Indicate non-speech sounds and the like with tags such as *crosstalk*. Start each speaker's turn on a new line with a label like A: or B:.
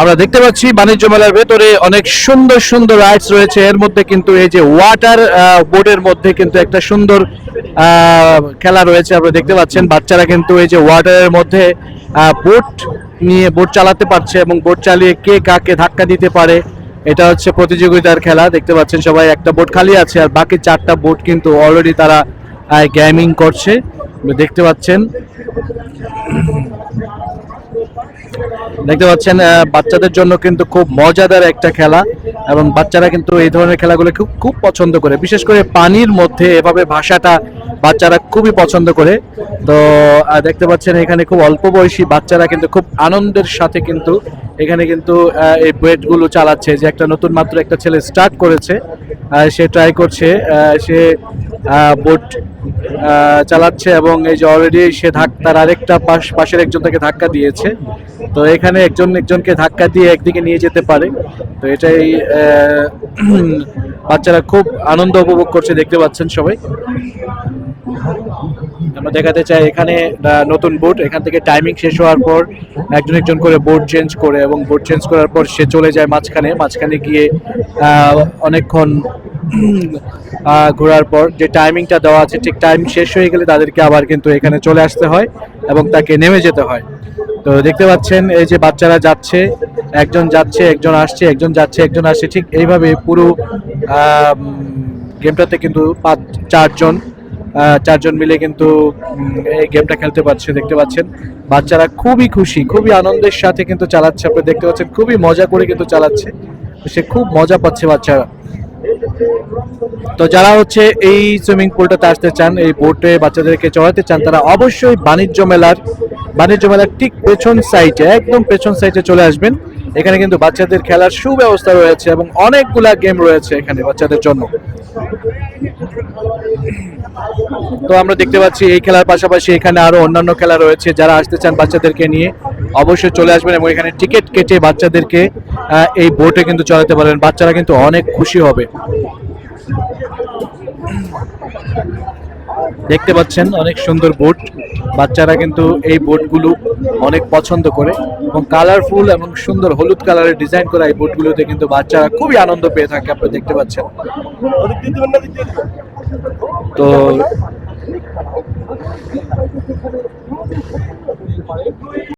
A: আমরা দেখতে পাচ্ছি বাণিজ্য মেলার ভেতরে অনেক সুন্দর সুন্দর রাইডস রয়েছে। এর মধ্যে কিন্তু এই যে ওয়াটার বোর্ডের মধ্যে কিন্তু একটা সুন্দর খেলা রয়েছে। আপনারা দেখতে পাচ্ছেন বাচ্চারা কিন্তু এই যে ওয়াটারের মধ্যে বোট নিয়ে বোট চালাতে পারছে এবং বোট চালিয়ে কে কাকে ধাক্কা দিতে পারে, এটা হচ্ছে প্রতিযোগিতার খেলা। দেখতে পাচ্ছেন সবাই একটা বোট খালি আছে আর বাকি চারটা বোট কিন্তু অলরেডি তারা গেমিং করছে দেখতে পাচ্ছেন। দেখতে পাচ্ছেন বাচ্চাদের জন্য কিন্তু খুব মজাদার একটা খেলা এবং বাচ্চারা কিন্তু এই ধরনের খেলাগুলো খুব খুব পছন্দ করে। বিশেষ করে পানির মধ্যে এভাবে ভাষাটা বাচ্চারা খুবই পছন্দ করে। তো দেখতে পাচ্ছেন এখানে খুব অল্প বয়সী বাচ্চারা কিন্তু খুব আনন্দের সাথে কিন্তু এখানে কিন্তু এই বেডগুলো চালাচ্ছে যে একটা নতুন মাত্র একটা ছেলে স্টার্ট করেছে। সে ট্রাই করছে সে বোট চালাচ্ছে এবং এই যে অলরেডি সে ধাক তার আরেকটা পাশ পাশের একজন তাকে ধাক্কা দিয়েছে। তো এখানে একজন একজনকে ধাক্কা দিয়ে একদিকে নিয়ে যেতে পারে। তো এটাই *clears throat* বাচ্চারা খুব আনন্দ উপভোগ করছে, দেখতে পাচ্ছেন সবাই। আমরা দেখাতে চাই এখানে নতুন বোট এখান থেকে টাইমিং শেষ হওয়ার পর একজন একজন করে বোট চেঞ্জ করে এবং বোট চেঞ্জ করার পর সে চলে যায় মাঝখানে। মাঝখানে গিয়ে অনেকক্ষণ ঘোরার পর যে টাইমিংটা দেওয়া আছে, ঠিক টাইম শেষ হয়ে গেলে তাদেরকে আবার কিন্তু এখানে চলে আসতে হয় এবং তাকে নেমে যেতে হয়। তো দেখতে পাচ্ছেন, এই যে বাচ্চারা যাচ্ছে, একজন যাচ্ছে, একজন আসছে, একজন যাচ্ছে, একজন আসছে, ঠিক এইভাবে পুরো গেমটাতে কিন্তু পাঁচ, চারজন চারজন মিলে কিন্তু এই গেমটা খেলতে পারছে, দেখতে পাচ্ছেন। বাচ্চারা খুবই খুশি, খুবই আনন্দের সাথে কিন্তু চালাচ্ছে। আপনি দেখতে পাচ্ছেন, খুবই মজা করে কিন্তু চালাচ্ছে। সে খুব মজা পাচ্ছে বাচ্চারা। তো যারা হচ্ছে এই সুইমিং পুলটাতে আসতে চান, এই বোটে বাচ্চাদেরকে চড়াতে চান, তারা অবশ্যই বাণিজ্য মেলার বাণিজ্য মেলার ঠিক পেছন সাইডে একদম পেছন সাইডে চলে আসবেন। এখানে কিন্তু বাচ্চাদের খেলার সুব্যবস্থা রয়েছে এবং অনেকগুলা গেম রয়েছে এখানে বাচ্চাদের জন্য। তো আমরা দেখতে পাচ্ছি এই খেলার পাশাপাশি এখানে আরও অন্যান্য খেলা রয়েছে। যারা আসতে চান বাচ্চাদেরকে নিয়ে, অবশ্যই চলে আসবেন এবং এখানে টিকিট কেটে বাচ্চাদেরকে এই বোটে কিন্তু চলাতে পারেন বাচ্চারা কিন্তু অনেক খুশি হবে। দেখতে পাচ্ছেন অনেক সুন্দর বোট। বাচ্চারা কিন্তু এই বোটগুলো অনেক পছন্দ করে এবং কালারফুল এবং সুন্দর হলুদ কালারের ডিজাইন করা এই বোটগুলোতে কিন্তু বাচ্চারা খুবই আনন্দ পেয়ে থাকে আপনি দেখতে পাচ্ছেন। তো